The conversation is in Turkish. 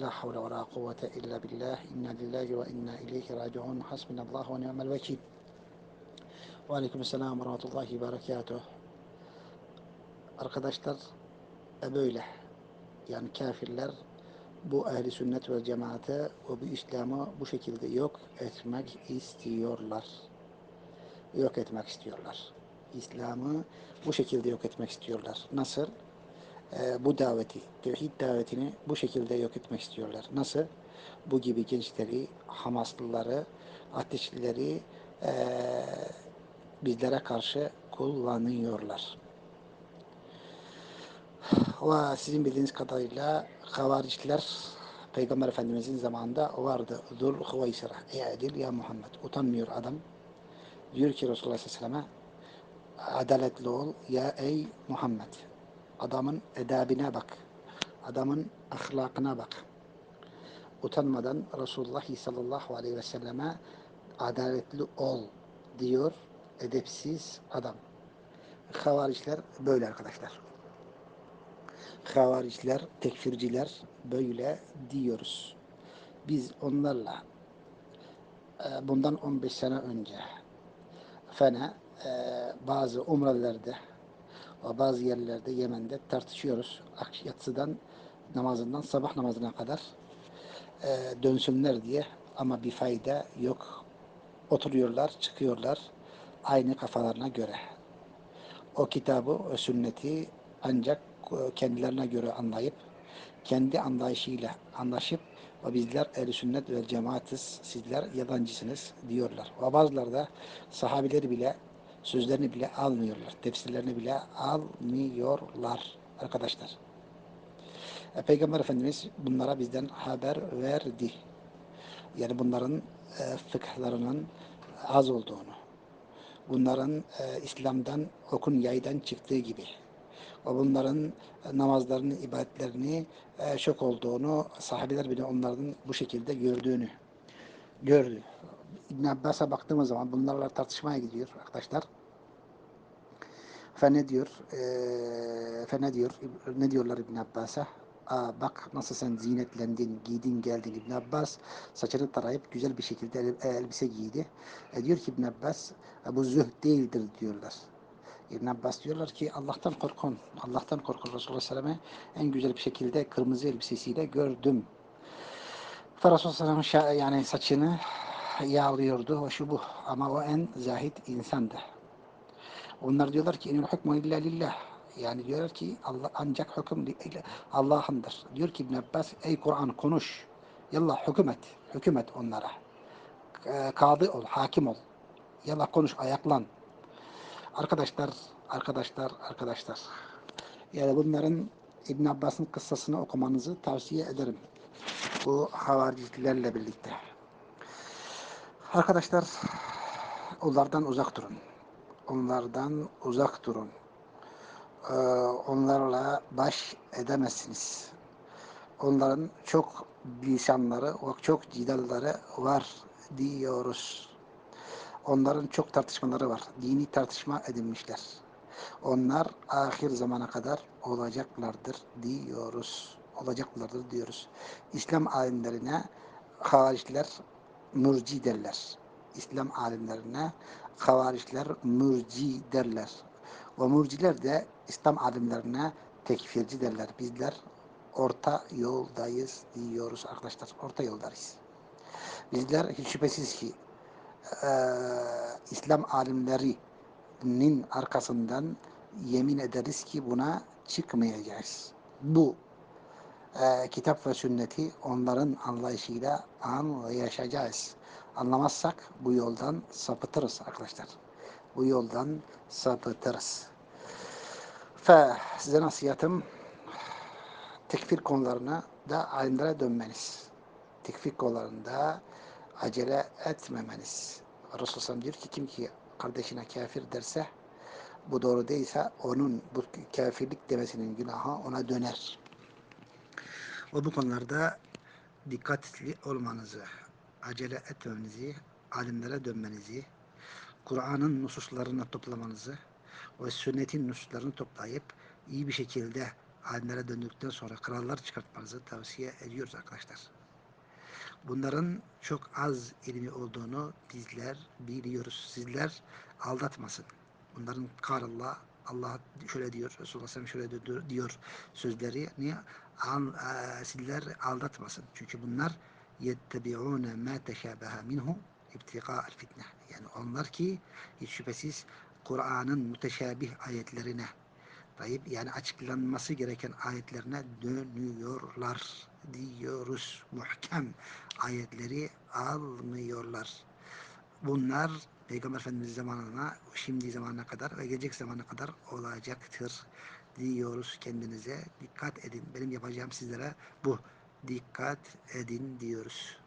La havle ve la kuvvete illa billah. İnna lillahi ve inna ileyhi raciun. Hasbunallahu ve ni'mel vekil. Ve aleykümselam ve rahmetullahi ve. Arkadaşlar e böyle. Yani kafirler bu ehli sünnet ve cemaate ve bu İslam'ı bu şekilde yok etmek istiyorlar. Yok etmek istiyorlar. İslam'ı bu şekilde yok etmek istiyorlar. Nasıl? Ee, bu daveti, tevhid davetini bu şekilde yok etmek istiyorlar. Nasıl? Bu gibi gençleri, Hamaslıları, ateşlileri ee, bizlere karşı kullanıyorlar. Ve sizin bildiğiniz kadarıyla havariciler Peygamber Efendimizin zamanında vardı. Zul Hüveysira. Ey Edil ya Muhammed. Utanmıyor adam. Diyor ki Resulullah Aleyhisselam'a adaletli ol ya ey Muhammed. Adamın edabine bak. Adamın ahlakına bak. Utanmadan Resulullah sallallahu aleyhi ve selleme adaletli ol diyor edepsiz adam. Havariciler böyle arkadaşlar. Havariciler, tekfirciler böyle diyoruz. Biz onlarla e, bundan 15 sene önce fena e, bazı umrelerde bazı yerlerde Yemen'de tartışıyoruz. Yatsıdan namazından sabah namazına kadar e, dönsünler diye ama bir fayda yok. Oturuyorlar, çıkıyorlar aynı kafalarına göre. O kitabı ve sünneti ancak kendilerine göre anlayıp kendi anlayışıyla anlaşıp ve bizler ehl sünnet ve cemaatiz sizler yabancısınız diyorlar. Ve bazıları da sahabileri bile sözlerini bile almıyorlar. Tefsirlerini bile almıyorlar arkadaşlar. E, Peygamber Efendimiz bunlara bizden haber verdi. Yani bunların e, fıkhlarının az olduğunu, bunların e, İslam'dan okun yaydan çıktığı gibi ve bunların namazlarını, ibadetlerini e, şok olduğunu, sahabeler bile onların bu şekilde gördüğünü gördü. İbn Abbas'a baktığımız zaman bunlarla tartışmaya gidiyor arkadaşlar. Fe ne diyor? E, fe ne diyor? Ne diyorlar İbn Abbas'a? Aa, bak nasıl sen zinetlendin, giydin, geldin İbn Abbas saçını tarayıp güzel bir şekilde elbise giydi. E, diyor ki İbn Abbas bu zühd değildir diyorlar. İbn Abbas diyorlar ki Allah'tan korkun. Allah'tan korkun Resulullah Aleyhisselam'ı en güzel bir şekilde kırmızı elbisesiyle gördüm. Resulullah Aleyhisselam yani saçını yağlıyordu. O şu bu. Ama o en zahit insandı. Onlar diyorlar ki inil hukmu illa lillah. Yani diyorlar ki Allah ancak hüküm Allah'ındır. Diyor ki İbn Abbas ey Kur'an konuş. Yallah hükümet. Hükümet onlara. Kadı ol, hakim ol. Yallah konuş, ayaklan. Arkadaşlar, arkadaşlar, arkadaşlar. Yani bunların İbn Abbas'ın kıssasını okumanızı tavsiye ederim. Bu havaricilerle birlikte. Arkadaşlar, onlardan uzak durun. Onlardan uzak durun. Ee, onlarla baş edemezsiniz. Onların çok lisanları çok cidalları var diyoruz. Onların çok tartışmaları var. Dini tartışma edinmişler. Onlar ahir zamana kadar olacaklardır diyoruz. Olacaklardır diyoruz. İslam alimlerine hariciler mürci derler. İslam alimlerine havarişler mürci derler. Ve mürciler de İslam alimlerine tekfirci derler. Bizler orta yoldayız diyoruz arkadaşlar. Orta yoldayız. Bizler hiç şüphesiz ki e, İslam alimlerinin arkasından yemin ederiz ki buna çıkmayacağız. Bu e, kitap ve sünneti onların anlayışıyla anlayacağız. Anlamazsak bu yoldan sapıtırız arkadaşlar. Bu yoldan sapıtırız. Fe size nasihatım tekfir konularına da alimlere dönmeniz. Tekfir konularında acele etmemeniz. Resulullah diyor ki kim ki kardeşine kafir derse bu doğru değilse onun bu kafirlik demesinin günahı ona döner. Ve bu konularda dikkatli olmanızı, acele etmenizi, alimlere dönmenizi, Kur'an'ın nususlarını toplamanızı ve sünnetin nususlarını toplayıp iyi bir şekilde alimlere döndükten sonra krallar çıkartmanızı tavsiye ediyoruz arkadaşlar. Bunların çok az ilmi olduğunu bizler biliyoruz. Sizler aldatmasın. Bunların karallah Allah şöyle diyor, Resulullah SAW şöyle diyor, diyor sözleri niye al, e, sizler aldatmasın. Çünkü bunlar yettebi'une ma teşabeha minhu ibtiqa'al fitne. Yani onlar ki hiç şüphesiz Kur'an'ın müteşabih ayetlerine Tayyip yani açıklanması gereken ayetlerine dönüyorlar diyoruz. Muhkem ayetleri almıyorlar. Bunlar Peygamber Efendimiz zamanına, şimdi zamana kadar ve gelecek zamana kadar olacaktır diyoruz kendinize. Dikkat edin. Benim yapacağım sizlere bu. Dikkat edin diyoruz.